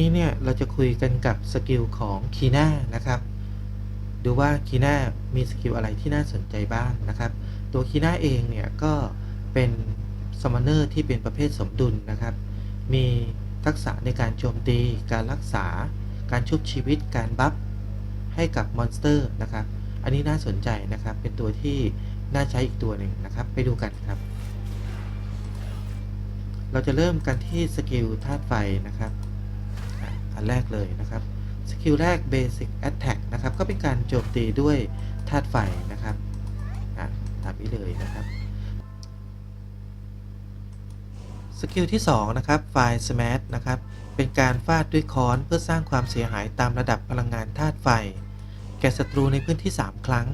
นี้เนี่ยเราจะคุยกันกับสกิลของคีน่านะครับ ดูว่าคีน่ามีสกิลอะไรที่น่าสนใจบ้างนะครับ ตัวคีน่าเองเนี่ยก็เป็นซัมมอนเนอร์ที่เป็นประเภทสมดุลนะครับ มีทักษะในการโจมตี การรักษา การชุบชีวิต การบัฟให้กับมอนสเตอร์นะครับ อันนี้น่าสนใจนะครับ เป็นตัวที่น่าใช้อีกตัวหนึ่งนะครับ ไปดูกันครับ เราจะเริ่มกันที่สกิลธาตุไฟนะครับ อันแรกเลยนะครับสกิลแรก Basic Attack นะครับก็เป็นการโจมตีด้วยธาตุไฟนะครับอะตามนี้เลยนะครับสกิลที่2นะครับ Fire Smash นะครับเป็นการฟาดด้วยค้อนเพื่อสร้างความเสียหายตามระดับพลังงานธาตุไฟ แก่ศัตรูในพื้นที่ 3 ครั้ง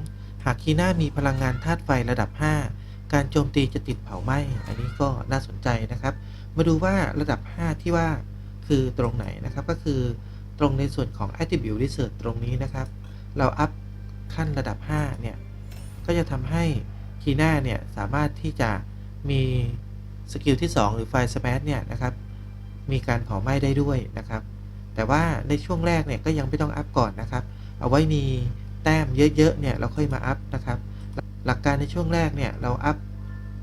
หากคีน่ามีพลังงานธาตุไฟระดับ 5 การโจมตีจะติดเผาไหม้ อันนี้ก็น่าสนใจนะครับ มาดูว่าระดับ 5 ที่ว่า คือตรงไหนนะครับก็คือตรงในส่วนของ Attribute Research ตรงนี้นะครับ เราอัพขั้นระดับ 5 เนี่ย ก็จะทำให้คีน่าเนี่ย สามารถที่จะมีสกิลที่ 2 หรือไฟส m a s h เนี่ยนะครับ มีการเผาไหม้ได้ด้วยนะครับ แต่ว่าในช่วงแรกเนี่ยก็ยังไม่ต้องอัพก่อนนะครับ เอาไว้มีแต้มเยอะๆเนี่ยเราค่อยมาอัพนะครับ หลักการในช่วงแรกเนี่ยเราอัพ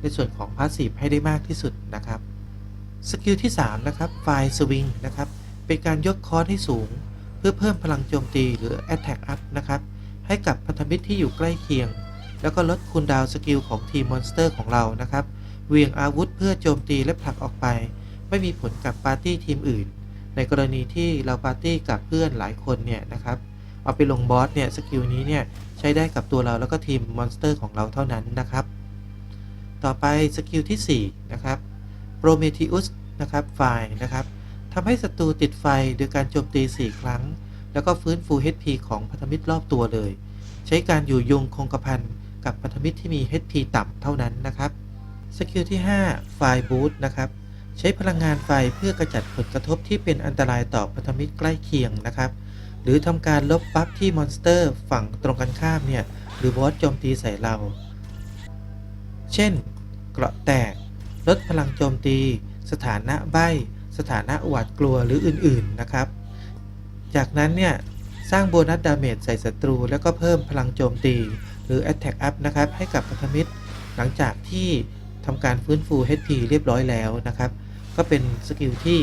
ในส่วนของพาสซีฟให้ได้มากที่สุดนะครับ สกิลที่ 3 นะครับไฟสวิงนะครับ เป็นการยกคอร์สให้สูง เพื่อเพิ่มพลังโจมตีหรือ Attack Up นะครับ ให้กับพันธมิตรที่อยู่ใกล้เคียง แล้วก็ลดคูลดาวสกิลของทีมมอนสเตอร์ของเรานะครับเวียงอาวุธเพื่อโจมตีและผลักออกไป ไม่มีผลกับปาร์ตี้ทีมอื่น ในกรณีที่เราปาร์ตี้กับเพื่อนหลายคนเนี่ยนะครับ เอาไปลงบอสเนี่ยสกิลนี้เนี่ยใช้ได้กับตัวเราแล้วก็ทีมมอนสเตอร์ของเราเท่านั้นนะครับ ต่อไปสกิลที่4นะครับ Prometheus นะครับไฟนะครับทำให้ศัตรูติดไฟโดยการโจมตี 4 ครั้ง แล้วก็ฟื้นฟู HP ของพันธมิตรรอบตัวเลย ใช้การอยู่ยงคงกระพันกับพันธมิตรที่มี HP ต่ำเท่านั้นนะครับสกิลที่ 5 ไฟบูตนะครับใช้พลังงานไฟเพื่อกระจัดผลกระทบที่เป็นอันตรายต่อพันธมิตรใกล้เคียงนะครับ หรือทำการลบบัฟที่มอนสเตอร์ฝั่งตรงกันข้ามเนี่ย หรือบอสโจมตีใส่เรา เช่น เกราะแตก ลดพลังโจมตี สถานะใบสถานะหวาดกลัวหรืออื่นๆนะครับ จากนั้นเนี่ยสร้างโบนัสดาเมจใส่ศัตรู แล้วก็เพิ่มพลังโจมตี หรือ Attack Up นะครับให้กับพันธมิตร หลังจากที่ทำการฟื้นฟู HP เรียบร้อยแล้วนะครับ ก็เป็นสกิลที่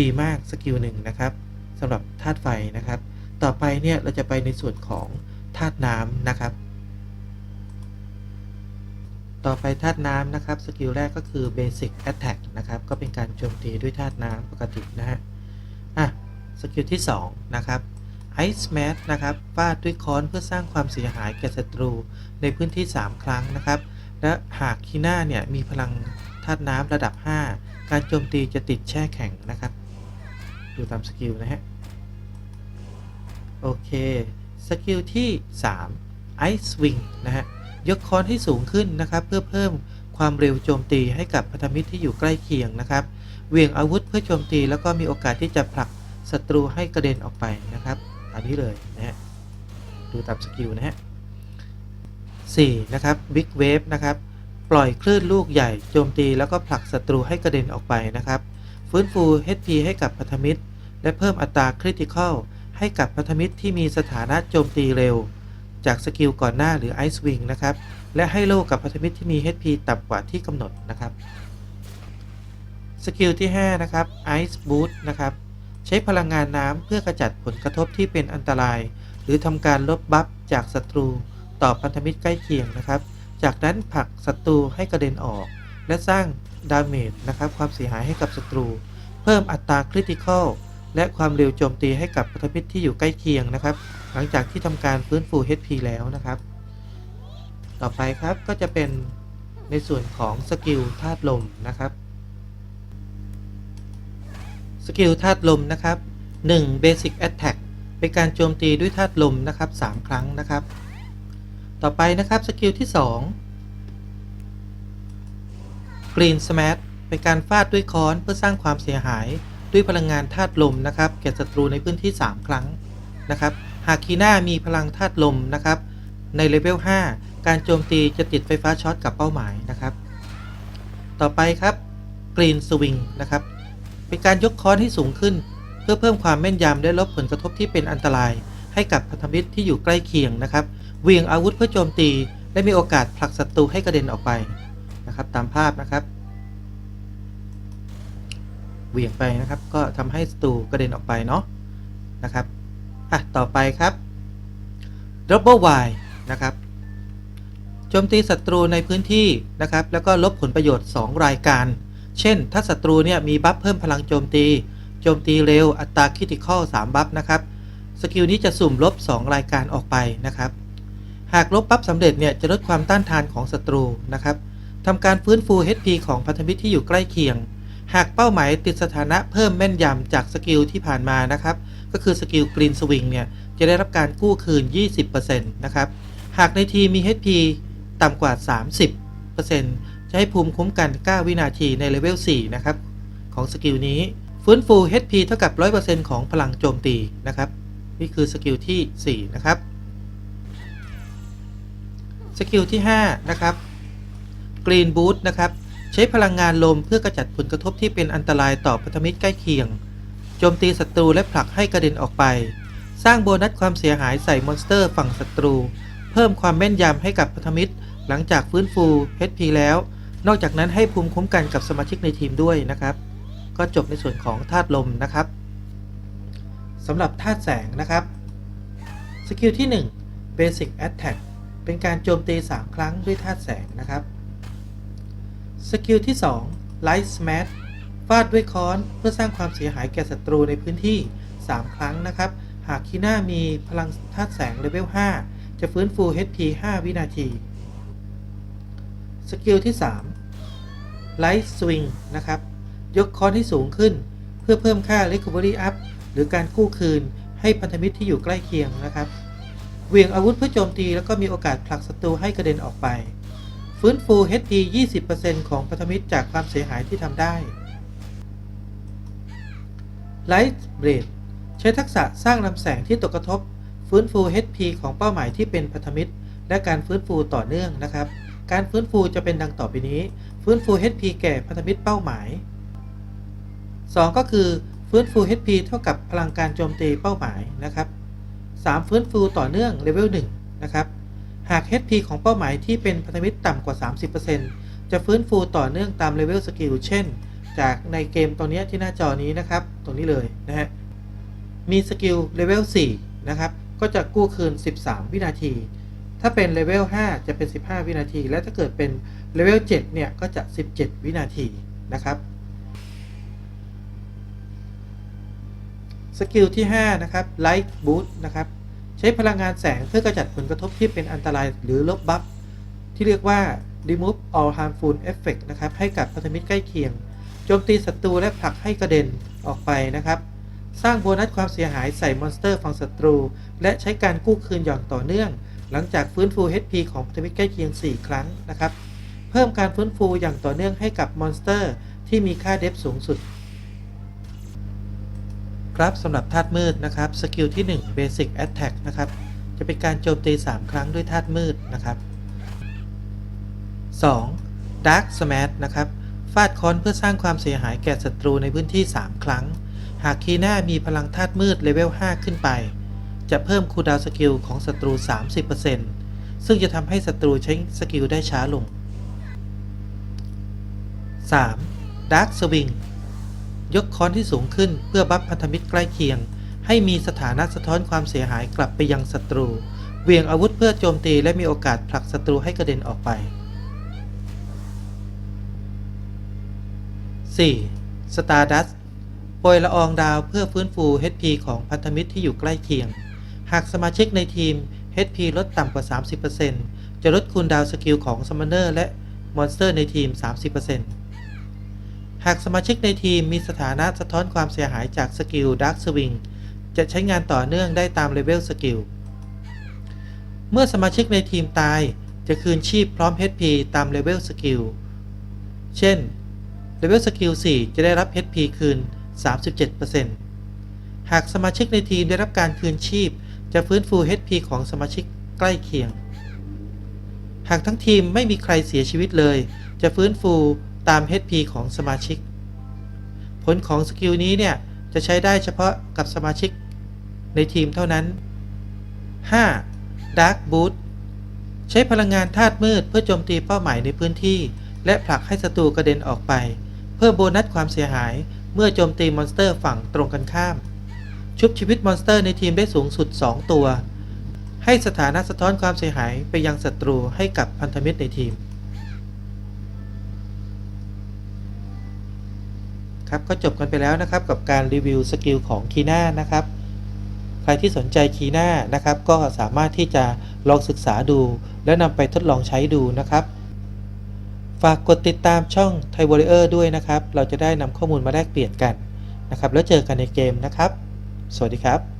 ดีมากสกิลหนึ่งนะครับสำหรับธาตุไฟนะครับ ต่อไปเนี่ยเราจะไปในส่วนของธาตุน้ำนะครับ ต่อไปธาตุน้ำนะครับ สกิลแรกก็คือ Basic Attack นะครับ ก็เป็นการโจมตีด้วยธาตุน้ำปกตินะฮะ อะ สกิลที่ 2 นะครับ Ice Smash นะครับฟาดด้วยค้อนเพื่อสร้างความเสียหายแก่ศัตรูในพื้นที่ 3 ครั้งนะครับ และหากคีน่าเนี่ย มีพลังธาตุน้ำระดับ 5 การโจมตีจะติดแช่แข็งนะครับ ดูตามสกิลนะฮะ โอเค สกิลที่ 3 Ice Swing นะฮะ ยกค้อนให้สูงขึ้นนะครับ เพื่อเพิ่มความเร็วโจมตีให้กับพันธมิตรที่อยู่ใกล้เคียงนะครับเวี่ยงอาวุธเพื่อโจมตีแล้วก็มีโอกาสที่จะผลักศัตรูให้กระเด็นออกไปนะครับอันนี้เลยนะฮะดูตามสกิลนะฮะ 4. นะครับ Big Wave นะครับปล่อยคลื่นลูกใหญ่โจมตีแล้วก็ผลักศัตรูให้กระเด็นออกไปนะครับ ฟื้นฟู HP ให้กับพันธมิตร และเพิ่มอัตราคริติคอลให้กับพันธมิตรที่มีสถานะโจมตีเร็ว จากสกิลก่อนหน้าหรือ Ice Wing นะครับ และให้โล่กับพันธมิตรที่มี HP ต่ำกว่าที่กำหนดนะครับ สกิลที่ 5 นะครับ Ice Boost นะครับ ใช้พลังงานน้ำเพื่อกระจัดผลกระทบที่เป็นอันตราย หรือทำการลบบัฟจากศัตรูต่อพันธมิตรใกล้เคียงนะครับ จากนั้นผลักศัตรูให้กระเด็นออก และสร้างดาเมจนะครับความเสียหายให้กับศัตรู เพิ่มอัตราคริติคอลและความเร็วโจมตีให้กับพันธมิตรที่อยู่ใกล้เคียงนะครับ ลังจากที่ทำการฟื้นฟู HP แล้วนะครับ ต่อไปครับก็จะเป็นในส่วนของสกิลธาตุลมนะครับ สกิลธาตุลมนะครับ 1. Basic Attack เป็นการโจมตีด้วยธาตุลมนะครับ 3 ครั้งนะครับ ต่อไปนะครับสกิลที่ 2 Green Smash เป็นการฟาดด้วยค้อนเพื่อสร้างความเสียหายด้วยพลังงานธาตุลมนะครับแก่ศัตรูในพื้นที่ 3 ครั้งนะครับ หากคีน่ามีพลังธาตุลมนะครับ ในเลเวล 5 การโจมตีจะติดไฟฟ้าช็อตกับเป้าหมายนะครับ ต่อไปครับ Green Swing นะครับ เป็นการยกค้อนให้สูงขึ้น เพื่อเพิ่มความแม่นยำและลดผลกระทบที่เป็นอันตราย ให้กับพันธมิตรที่อยู่ใกล้เคียงนะครับเวียงอาวุธเพื่อโจมตี และมีโอกาสผลักศัตรูให้กระเด็นออกไปนะครับ ตามภาพนะครับเหวี่ยงไปนะครับ ก็ทำให้ศัตรูกระเด็นออกไปเนาะนะครับ อะ ต่อไปครับ Double Y นะครับโจมตีศัตรูในพื้นที่นะครับ แล้วก็ลบผลประโยชน์ 2 รายการ เช่น ถ้าศัตรูเนี่ยมีบัฟเพิ่มพลังโจมตี โจมตีเร็ว อัตราคริติคอล3บัฟนะครับ สกิลนี้จะสุ่มลบ 2 รายการออกไปนะครับ หากลบบัฟสำเร็จเนี่ยจะลดความต้านทานของศัตรูนะครับทำการฟื้นฟู HP ของพันธมิตรที่อยู่ใกล้เคียง หากเป้าหมายติดสถานะเพิ่มแม่นยำจากสกิลที่ผ่านมานะครับ ก็คือสกิลกรีนสวิงเนี่ย จะได้รับการกู้คืน 20%นะครับ หากในทีมมี HP ต่ำกว่า 30%จะให้ภูมิคุ้มกัน 9 วินาทีในเลเวล 4 นะครับ ของสกิลนี้ ฟื้นฟู HP เท่ากับ 100%ของพลังโจมตีนะครับ นี่คือสกิลที่ 4 นะครับ สกิลที่ 5 นะครับ Green Boot นะครับ ใช้พลังงานลมเพื่อกระจัดผลกระทบที่เป็นอันตรายต่อพันธมิตรใกล้เคียง โจมตีศัตรูและผลักให้กระเด็นออกไป สร้างโบนัสความเสียหายใส่มอนสเตอร์ฝั่งศัตรู เพิ่มความแม่นยำให้กับพันธมิตร หลังจากฟื้นฟู HP แล้ว นอกจากนั้นให้ภูมิคุ้มกันกับสมาชิกในทีมด้วยนะครับ ก็จบในส่วนของธาตุลมนะครับสำหรับธาตุแสงนะครับ สกิลที่ 1 Basic Attack เป็นการโจมตี 3 ครั้งด้วยธาตุแสงนะครับ สกิลที่2 Light Smash ฟาดด้วยค้อนเพื่อสร้างความเสียหายแก่ศัตรูในพื้นที่ 3 ครั้งนะครับ หากคีน่ามีพลังธาตุแสงเลเวล 5 จะฟื้นฟู HP 5 วินาที สกิลที่ 3 Light Swing นะครับ ยกค้อนให้สูงขึ้น เพื่อเพิ่มค่า Recovery Up หรือการกู้คืนให้พันธมิตรที่อยู่ใกล้เคียงนะครับ เวียงอาวุธเพื่อโจมตีแล้วก็มีโอกาสผลักศัตรูให้กระเด็นออกไป ฟื้นฟู HP 20%ของพันธมิตรจากความเสียหายที่ทำได้ Light Blade ใช้ทักษะสร้างลำแสงที่ตกกระทบ ฟื้นฟู HP ของเป้าหมายที่เป็นพันธมิตร และการฟื้นฟูต่อเนื่องนะครับ การฟื้นฟูจะเป็นดังต่อไปนี้ ฟื้นฟู HP แก่พันธมิตรเป้าหมาย 2 ก็คือฟื้นฟู HP เท่ากับพลังการโจมตีเป้าหมายนะครับ 3 ฟื้นฟูต่อเนื่องเลเวล1นะครับ หาก HP ของเป้าหมายที่เป็นพันธมิตรต่ำกว่า 30%จะฟื้นฟูต่อเนื่องตามเลเวลสกิลเช่น จากในเกมตัวนี้ที่หน้าจอนี้นะครับ ตรงนี้เลยนะฮะ มีสกิลเลเวล4นะครับ ก็จะกู้คืน 13 วินาที ถ้าเป็นเลเวล5จะเป็น 15 วินาที และถ้าเกิดเป็นเลเวล7เนี่ยก็จะ 17 วินาทีนะครับสกิลที่ 5 นะครับ Light Boost นะครับ ใช้พลังงานแสงเพื่อกระจัดผลกระทบที่เป็นอันตรายหรือลบบัฟที่เรียกว่า Remove All Harmful Effect นะครับ ให้กับพันธมิตรใกล้เคียง โจมตีศัตรูและผลักให้กระเด็นออกไปนะครับ สร้างโบนัสความเสียหายใส่มอนสเตอร์ฝั่งศัตรู และใช้การกู้คืนอย่างต่อเนื่อง หลังจากฟื้นฟู HP ของพันธมิตรใกล้เคียง 4 ครั้งนะครับ เพิ่มการฟื้นฟูอย่างต่อเนื่องให้กับมอนสเตอร์ที่มีค่าเดฟสูงสุด ครับสำหรับธาตุมืดนะครับสกิลที่ 1 Basic Attack นะครับจะเป็นการโจมตี 3 ครั้งด้วยธาตุมืดนะครับ 2. Dark Smash นะครับฟาดค้อนเพื่อสร้างความเสียหายแก่ศัตรูในพื้นที่ 3 ครั้ง หากคีน่ามีพลังธาตุมืดเลเวล 5 ขึ้นไป จะเพิ่มคูลดาวสกิลของศัตรู 30%ซึ่งจะทำให้ศัตรูใช้สกิลได้ช้าลง 3. Dark Swing ยกค้อนที่สูงขึ้นเพื่อบัฟพันธมิตรใกล้เคียง ให้มีสถานะสะท้อนความเสียหายกลับไปยังศัตรู เวียงอาวุธเพื่อโจมตีและมีโอกาสผลักศัตรูให้กระเด็นออกไป 4. Stardust โปรยละอองดาวเพื่อฟื้นฟู HP ของพันธมิตรที่อยู่ใกล้เคียง หากสมาชิกในทีม HP ลดต่ำกว่า 30%จะลดคูลดาวสกิลของซัมมอนเนอร์และมอนสเตอร์ในทีม 30%ากสมาชิกในทีมมีสถานะสะท้อนความเสียหายจากสกิล Dark Swing จะใช้งานต่อเนื่องได้ตามเลเวลสกิล เมื่อสมาชิกในทีมตายจะคืนชีพพร้อม HP ตามเลเวลสกิล เช่น เลเวลสกิล 4 จะได้รับ HP คืน 37%หากสมาชิกในทีมได้รับการคืนชีพ จะฟื้นฟู HP ของสมาชิกใกล้เคียง หากทั้งทีมไม่มีใครเสียชีวิตเลย จะฟื้นฟู ตาม HP ของสมาชิก ผลของสกิลนี้เนี่ย จะใช้ได้เฉพาะกับสมาชิกในทีมเท่านั้น 5. Dark Boot ใช้พลังงานธาตุมืดเพื่อโจมตีเป้าหมายในพื้นที่ และผลักให้ศัตรูกระเด็นออกไป เพิ่มโบนัสความเสียหายเมื่อโจมตีมอนสเตอร์ฝั่งตรงกันข้าม ชุบชีวิตมอนสเตอร์ในทีมได้สูงสุด 2 ตัว ให้สถานะสะท้อนความเสียหายไปยังศัตรูให้กับพันธมิตรในทีม ครับก็จบกันไปแล้วนะครับกับการรีวิวสกิลของคีน่านะครับ ใครที่สนใจคีน่านะครับ ก็สามารถที่จะลองศึกษาดู และนำไปทดลองใช้ดูนะครับ ฝากกดติดตามช่องไทวอริเออร์ด้วยนะครับ เราจะได้นำข้อมูลมาแลกเปลี่ยนกันนะครับ แล้วเจอกันในเกมนะครับ สวัสดีครับ